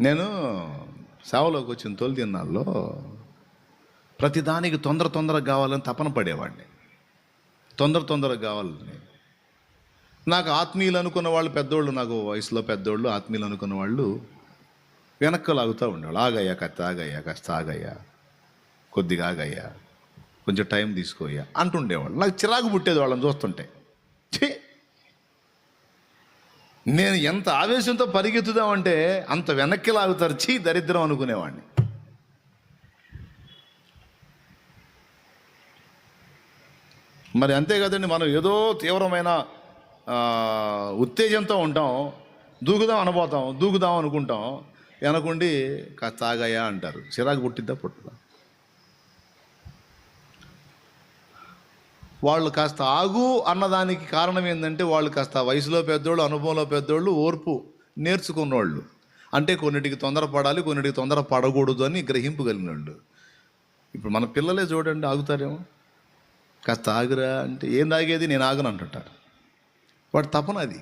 నేను సేవలోకి వచ్చిన తొలి దినాల్లో ప్రతిదానికి తొందర తొందరగా కావాలని తపన పడేవాడిని. తొందర తొందరగా కావాలని. నాకు ఆత్మీయులు అనుకున్న వాళ్ళు పెద్దోళ్ళు నాకు వయసులో పెద్దోళ్ళు ఆత్మీయులు అనుకున్న వాళ్ళు వెనక్కి లాగుతూ ఉండేవాళ్ళు. ఆగయ్యా కాస్త ఆగయ్యా కాస్త ఆగయ్యా. కొద్దిగా ఆగయ్యా. కొంచెం టైం తీసుకోయ్యా అంటుండేవాళ్ళు. నాకు చిరాకు పుట్టేది వాళ్ళని చూస్తుంటే. ఛీ! నేను ఎంత ఆవేశంతో పరిగెత్తుదామంటే అంత వెనక్కి లాగుతారు. చీ దరిద్రం అనుకునేవాడిని. మరి అంతే కదండి మనం ఏదో తీవ్రమైన ఉత్తేజంతో ఉంటాం దూకుదాం అనబోతాం దూకుదాం అనుకుంటాం వెనకుండి కాస్త అంటారు. చిరాకు పుట్టిద్దా పుట్టదా? వాళ్ళు కాస్త ఆగు అన్నదానికి కారణం ఏంటంటే వాళ్ళు కాస్త వయసులో పెద్దోళ్ళు అనుభవంలో పెద్దోళ్ళు ఓర్పు నేర్చుకున్నోళ్ళు. అంటే కొన్నిటికి తొందరపడాలి కొన్నిటికి తొందర పడకూడదు అని గ్రహింపు వాళ్ళు ఇప్పుడు మన పిల్లలే చూడండి ఆగుతారేమో. కాస్త ఆగురా అంటే ఏం తాగేది? నేను ఆగను అంటుంటారు. వాడు తపన అది.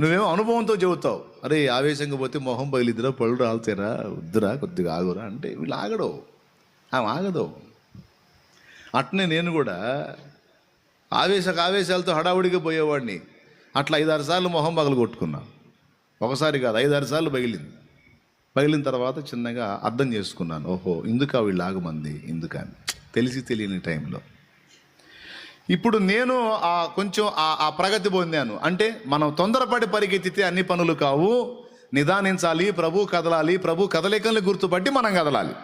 నువ్వేమో అనుభవంతో చెబుతావు. అరే ఆవేశంగా పోతే మొహం బయలుద్దిరా పళ్ళు రాలుతారా వద్దురా కొద్దిగా ఆగురా అంటే వీళ్ళు ఆగడు ఆమె ఆగదు. అట్నే నేను కూడా ఆవేశ ఆవేశాలతో హడావుడిగా పోయేవాడిని. అట్లా ఐదారు సార్లు మొహం పగలు కొట్టుకున్నా ఒకసారి కాదు ఐదారు సార్లు పగిలింది. పగిలిన తర్వాత చిన్నగా అర్థం చేసుకున్నాను ఓహో ఇందుక వీళ్ళు ఆగమంది ఇందుకని తెలిసి తెలియని టైంలో. ఇప్పుడు నేను ఆ కొంచెం ఆ ఆ ప్రగతి పొందాను. అంటే మనం తొందరపడి పరిగెత్తితే అన్ని పనులు కావు. నిదానించాలి ప్రభు కదలాలి ప్రభు కదలికల్ని గుర్తుపట్టి మనం కదలాలి.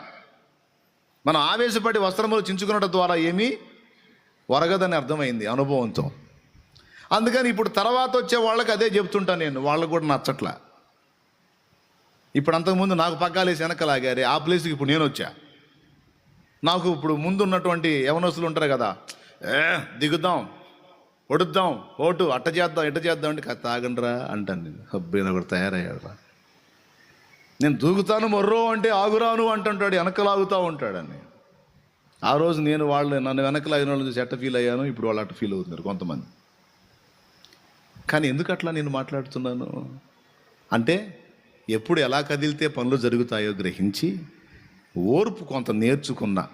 మనం ఆవేశపడి వస్త్రములు చించుకునడం ద్వారా ఏమీ? వరగదని అర్థమైంది అనుభవంతో. అందుకని ఇప్పుడు తర్వాత వచ్చే వాళ్ళకి అదే చెప్తుంటాను నేను వాళ్ళకు కూడా నచ్చట్లా. ఇప్పుడు అంతకుముందు నాకు పక్కాలేసి వెనకలాగారే ఆ ప్లేస్కి ఇప్పుడు నేను వచ్చా. నాకు ఇప్పుడు ముందు ఉన్నటువంటి యవనస్తులు ఉంటారు కదా ఏ దిగుదాం ఒడుద్దాం ఓటు అట్ట చేద్దాం ఇట్ట చేద్దాం అంటే కాస్త ఆగండిరా అంటాను నేను. అబ్బాయి కూడా తయారయ్యాడు రా నేను దూకుతాను మొర్రో అంటే ఆగురాను అంటుంటాడు వెనకలాగుతూ ఉంటాడని ఆ రోజు నేను వాళ్ళు నన్ను వెనకలాగిన వాళ్ళని చూసి ఎట్ట ఫీల్ అయ్యాను? ఇప్పుడు వాళ్ళు అట్ట ఫీల్ అవుతున్నారు కొంతమంది. కానీ ఎందుకు అట్లా నేను మాట్లాడుతున్నాను? అంటే ఎప్పుడు ఎలా కదిలితే పనులు జరుగుతాయో గ్రహించి ఓర్పు కొంత నేర్చుకున్నా.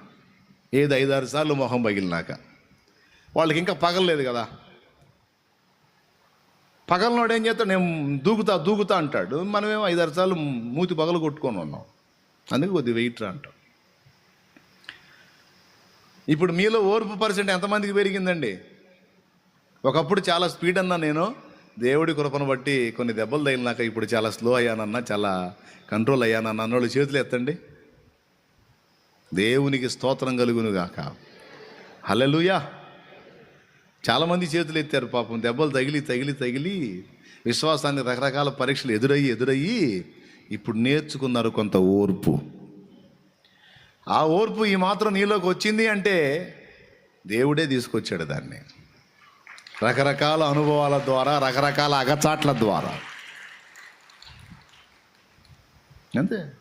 ఏది ఐదారు సార్లు మొహం పగిలినాక. వాళ్ళకి ఇంకా పగలలేదు కదా. పగలనోడు ఏం చేస్తాడు? నేను దూకుతా దూకుతా అంటాడు. మనమేమో ఐదారు సార్లు మూతి పగలు కొట్టుకొని ఉన్నాం. అందుకే కొద్దిగా వెయిట్ రా అంటాం ఇప్పుడు మీలో ఓర్పు పర్సెంట్ ఎంతమందికి పెరిగిందండి? ఒకప్పుడు చాలా స్పీడ్ అన్నా నేను దేవుడి కృపను బట్టి కొన్ని దెబ్బలు తగిలినాక ఇప్పుడు చాలా స్లో అయ్యానన్నా చాలా కంట్రోల్ అయ్యానన్న అన్నోళ్ళు చేతులు ఎత్తండి. దేవునికి స్తోత్రం కలుగును హలలుయా చాలామంది చేతులు ఎత్తారు పాపం. దెబ్బలు తగిలి తగిలి తగిలి విశ్వాసానికి రకరకాల పరీక్షలు ఎదురయ్యి ఎదురయ్యి ఇప్పుడు నేర్చుకున్నారు కొంత ఓర్పు. ఆ ఓర్పు ఈ మాత్రం నీలోకి వచ్చింది అంటే దేవుడే తీసుకొచ్చాడు దాన్ని. రకరకాల అనుభవాల ద్వారా రకరకాల అగచాట్ల ద్వారా. అంతే?